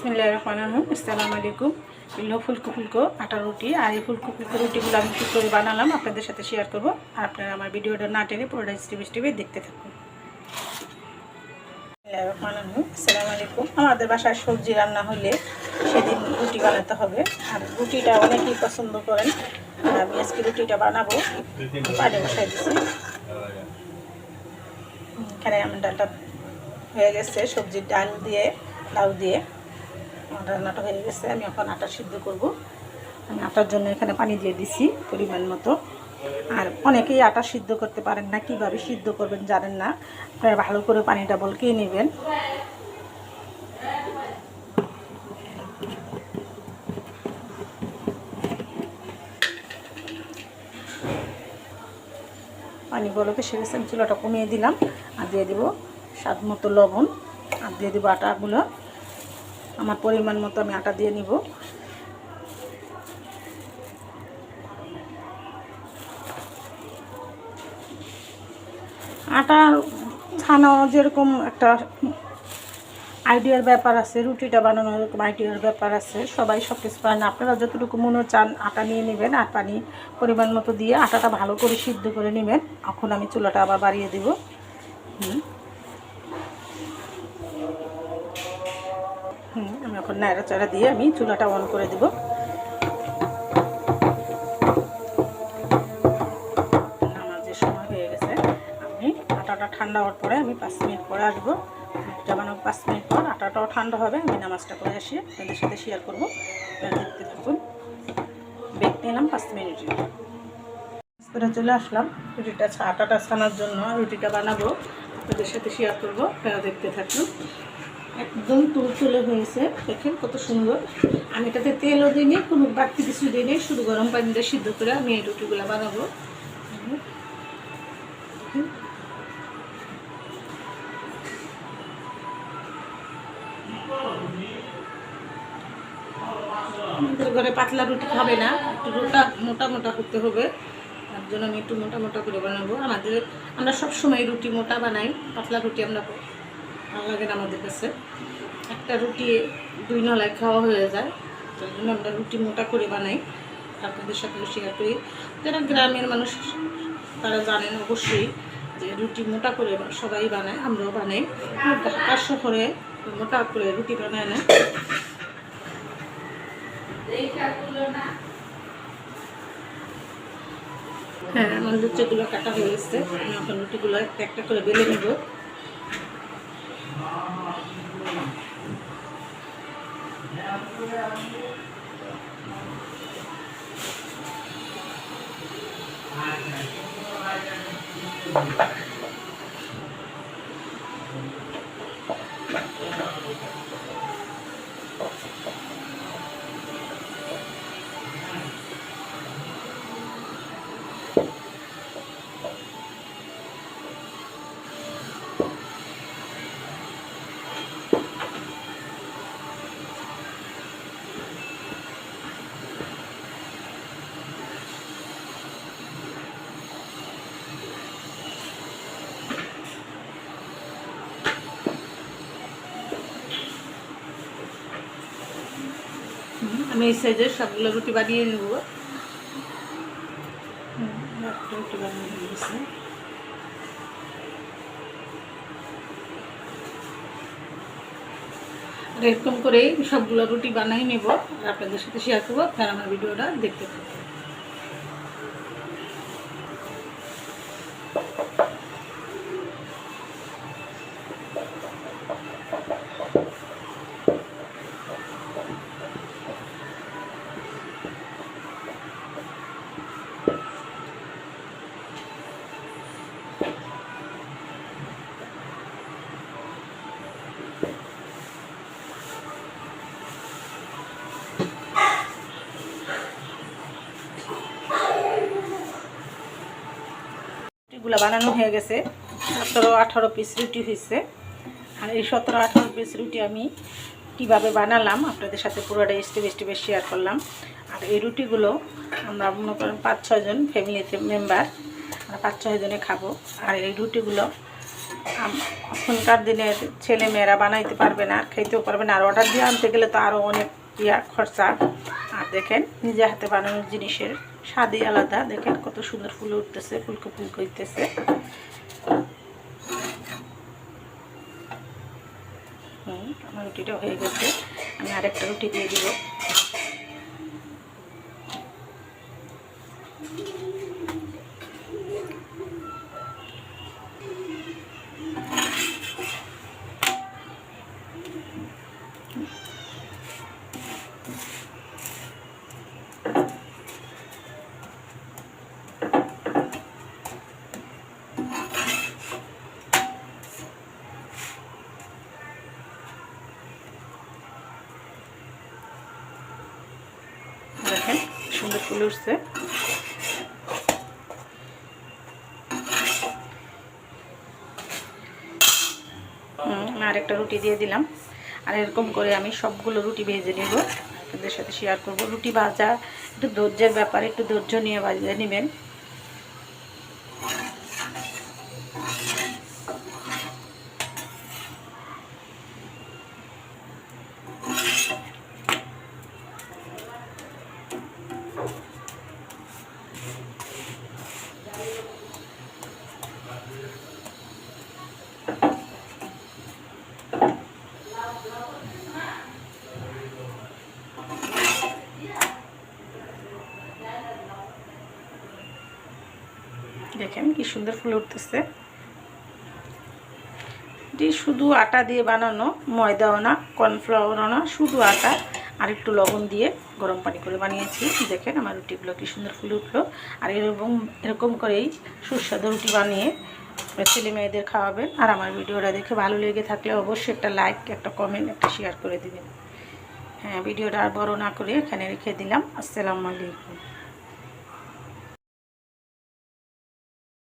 বিসমিল্লাহ রহমান রহিম। আসসালামু আলাইকুম। এগুলো ফুলকো ফুলকো আটা রুটি আর এই ফুলকো ফুলকো রুটিগুলো আমি কী করে বানালাম আপনাদের সাথে শেয়ার করব। আর আপনারা আমার ভিডিওটা না টেনে পুরোটা স্টেপে স্টেপে দেখতে থাকুন। বিসমিল্লাহির রহমানির রহিম। আসসালামু আলাইকুম। আমাদের বাসায় সবজি রান্না হলে সেদিন রুটি বানাতে হবে। আর রুটিটা অনেকেই পছন্দ করেন। আমি আজকে রুটিটা বানাবো। পানি বসাই দিচ্ছি এখানে আমার ডালটা হয়ে গেছে। সবজির ডাল দিয়ে, লাউ দিয়ে। আমার রান্নাটা হয়ে গেছে, আমি এখন আটা সিদ্ধ করব। আমি আটার জন্য এখানে পানি দিয়ে দিছি পরিমাণ মতো। আর অনেকেই আটা সিদ্ধ করতে পারেন না, কীভাবে সিদ্ধ করবেন জানেন না। আপনারা ভালো করে পানিটা বলকেই নেবেন। পানি বলকে সে গেছে, আমি চুলাটা কমিয়ে দিলাম। আর দিয়ে দেবো স্বাদ মতো লবণ। আর দিয়ে দিব আটাগুলো। আমার পরিমাণ মতো আমি আটা দিয়ে নিব। আটা ছানাও যেরকম একটা আইডিয়ার ব্যাপার আছে, রুটিটা বানানোর এরকম আইডিয়ার ব্যাপার আছে, সবাই সব কিছু পারেন আপনারা যতটুকু মনে চান আটা নিয়ে নেবেন আর পানি পরিমাণ মতো দিয়ে আটাটা ভালো করে সিদ্ধ করে নেবেন। এখন আমি চুলাটা আবার বাড়িয়ে দিব। হুম। এখন নাড়াচাড়া দিয়ে আমি চুলাটা অন করে দিব। নামাজের সময় হয়ে গেছে। আমি আটাটা ঠান্ডা হওয়ার পরে আমি পাঁচ মিনিট পরে আসব। বানাবো পাঁচ মিনিট পর আটাটাও ঠান্ডা হবে, আমি নামাজটা করে আসি। আপনাদের সাথে শেয়ার করব। দেখতে থাকুন। বেক নিলাম পাঁচ মিনিট। করে চলে আসলাম। রুটিটা আটাটা ছানার জন্য রুটিটা বানাবো। আপনাদের সাথে শেয়ার করব। আপনারা দেখতে থাকুন। একদম তুলতুলে হয়েছে। দেখেন কত সুন্দর। আমি এটাতে তেলও দিইনি কোনো বাড়তি কিছু দিইনি শুধু গরম পানিতে সিদ্ধ করে আমি এই রুটিগুলো বানাবো। ঘরে পাতলা রুটি খাবে না, একটু রোটা মোটা মোটা করতে হবে। তার জন্য আমি একটু মোটা মোটা করে বানাবো। আমাদের, আমরা সবসময় রুটি মোটা বানাই, পাতলা রুটি আমরা ভালো লাগে না আমাদের কাছে। একটা রুটি দুই নলায় খাওয়া হয়ে যায় তার জন্য আমরা রুটি মোটা করে বানাই, আপনাদের সাথে শেয়ার করি। যারা গ্রামের মানুষ, তারা জানেন অবশ্যই যে রুটি মোটা করে সবাই বানায়, আমরাও বানাই। ঢাকা শহরে মোটা করে রুটি বানায় না। হ্যাঁ আমার লুচিগুলো কাটা হয়ে গেছে। আমি এখন রুটিগুলো একটা একটা করে বেলে নিব। হুম, আমি এই সাইজের সবগুলো রুটি বানিয়ে নেব। রুটি বানিয়ে নিয়েছি এরকম করেই সবগুলো রুটি বানাই নেব। আর আপনাদের সাথে শেয়ার করব। আপনারা আমার ভিডিওটা দেখতে থাকুন। রুটিগুলো বানানো হয়ে গেছে। সতেরো, আঠারো পিস রুটি হয়েছে আর এই সতেরো, আঠারো পিস রুটি আমি কীভাবে বানালাম, আপনাদের সাথে পুরোটা স্টেপ স্টেপে শেয়ার করলাম। আর এই রুটিগুলো আমরা মনে করেন পাঁচ ছয়জন ফ্যামিলিতে মেম্বার আমরা পাঁচ, ছয় জনে খাব। আর এই রুটিগুলো এখনকার দিনের ছেলে মেয়েরা বানাইতে পারবে না খেতেও পারবে না। আর অর্ডার দিয়ে আনতে গেলে তো আরও অনেক ইয়া খরচা। আর দেখেন, নিজে হাতে বানানোর জিনিসের স্বাদই আলাদা। দেখেন কত সুন্দর ফুল উঠতেছে, ফুলকো ফুলকো হইতেছে। আমার রুটিটা হয়ে গেছে। আমি আরেকটা রুটি দিয়ে দিব। সুন্দর ফুল উঠছে। আর একটা রুটি দিয়ে দিলাম। আর এরকম করে আমি সবগুলো রুটি ভেজে নেব। আপনাদের সাথে শেয়ার করব। রুটি ভাজা, একটু ধৈর্যের ব্যাপারে, একটু ধৈর্য নিয়ে ভাজলে নেবেন। দেখেন কি সুন্দর ফুল উঠতেছে। এটি শুধু আটা দিয়ে বানানো ময়দাও না কর্নফ্লাওয়ারও না শুধু আটা আর একটু লবণ দিয়ে গরম পানি করে বানিয়েছি। দেখেন আমার রুটিগুলো কি সুন্দর ফুলে উঠল। আর এরকম এরকম করেই সুস্বাদু রুটি বানিয়ে ছেলে মেয়েদের খাওয়াবেন। আর আমার ভিডিওটা দেখে ভালো লেগে থাকলে অবশ্যই একটা লাইক একটা কমেন্ট একটা শেয়ার করে দেবেন। হ্যাঁ ভিডিওটা আর বড় না করে এখানে রেখে দিলাম। আসসালামু আলাইকুম।